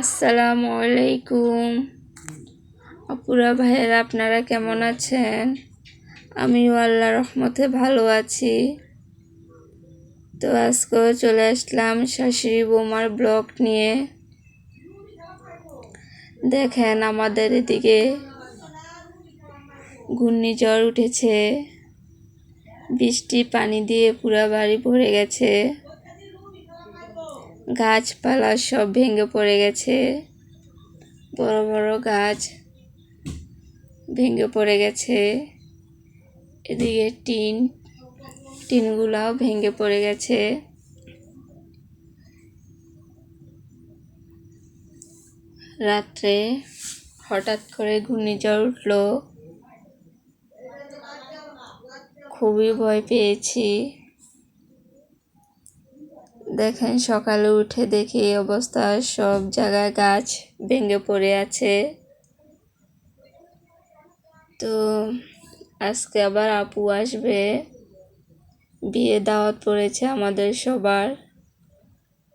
আসসালামু আলাইকুম। আপুরা ভাইয়েরা, আপনারা কেমন আছেন? আমিও আল্লাহ রহমতে ভালো আছি। তো আজকেও চলে আসলাম শাশুড়ি বৌমার ব্লগ নিয়ে। দেখেন, আমাদের এদিকে ঘূর্ণিঝড় উঠেছে। বৃষ্টি পানি দিয়ে পুরা বাড়ি ভরে গেছে। গাছপালা সব ভেঙে পড়ে গেছে। বড় বড় গাছ ভেঙে পড়ে গেছে। এদিকে টিন, টিনগুলাও ভেঙে পড়ে গেছে। রাত্রে হঠাৎ করে ঘূর্ণিঝড় উঠল। খুবই ভয় পেয়েছি। দেখেন, সকালে উঠে দেখি এই অবস্থা, সব জায়গায় গাছ ভেঙে পড়ে আছে। তো আজকে আবার আপু আসবে। বিয়ে দাওয়াত পড়েছে আমাদের সবার।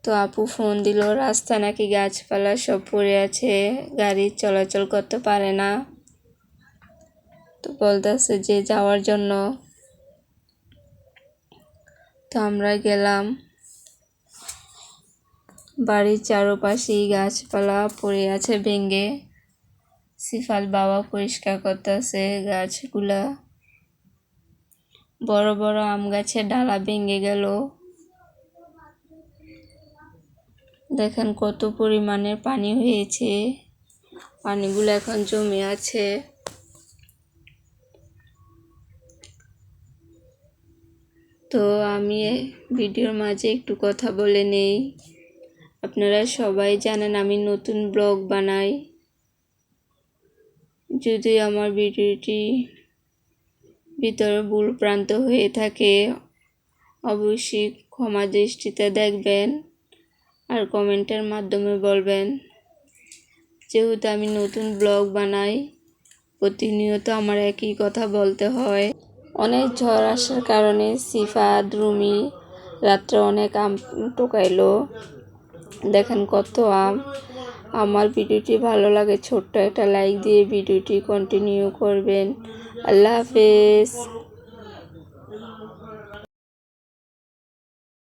তো আপু ফোন দিল রাস্তা নাকি গাছপালা সব পড়ে আছে, গাড়ি চলাচল করতে পারে না। তো বলতেছে যে যাওয়ার জন্য। তো আমরা গেলাম। বাড়ির চারপাশেই গাছপালা পড়ে আছে ভেঙে। সিফাল বাবা পরিষ্কার করতেছে গাছগুলা। বড় বড় আম গাছের ডালা ভেঙে গেল। দেখেন কত পরিমাণের পানি হয়েছে। পানিগুলো এখন জমে আছে। তো আমি ভিডিওর মাঝে একটু কথা বলে নেই। আপনারা সবাই জানেন আমি নতুন ব্লগ বানাই। যদি আমার ভিডিওটি ভিতরে ভুল প্রান্ত হয়ে থাকে, অবশ্যই ক্ষমা দৃষ্টিতে দেখবেন আর কমেন্টের মাধ্যমে বলবেন। যেহেতু আমি নতুন ব্লগ বানাই, প্রতিনিয়ত আমার একই কথা বলতে হয়। অনেক ঝড় আসার কারণে সিফা দ্রুমি রাত্রে অনেক আম টোকাইলো। দেখেন কত আম। আমার ভিডিওটি ভালো লাগে, ছোট্ট একটা লাইক দিয়ে ভিডিওটি কন্টিনিউ করবেন। আল্লাহ হাফেজ।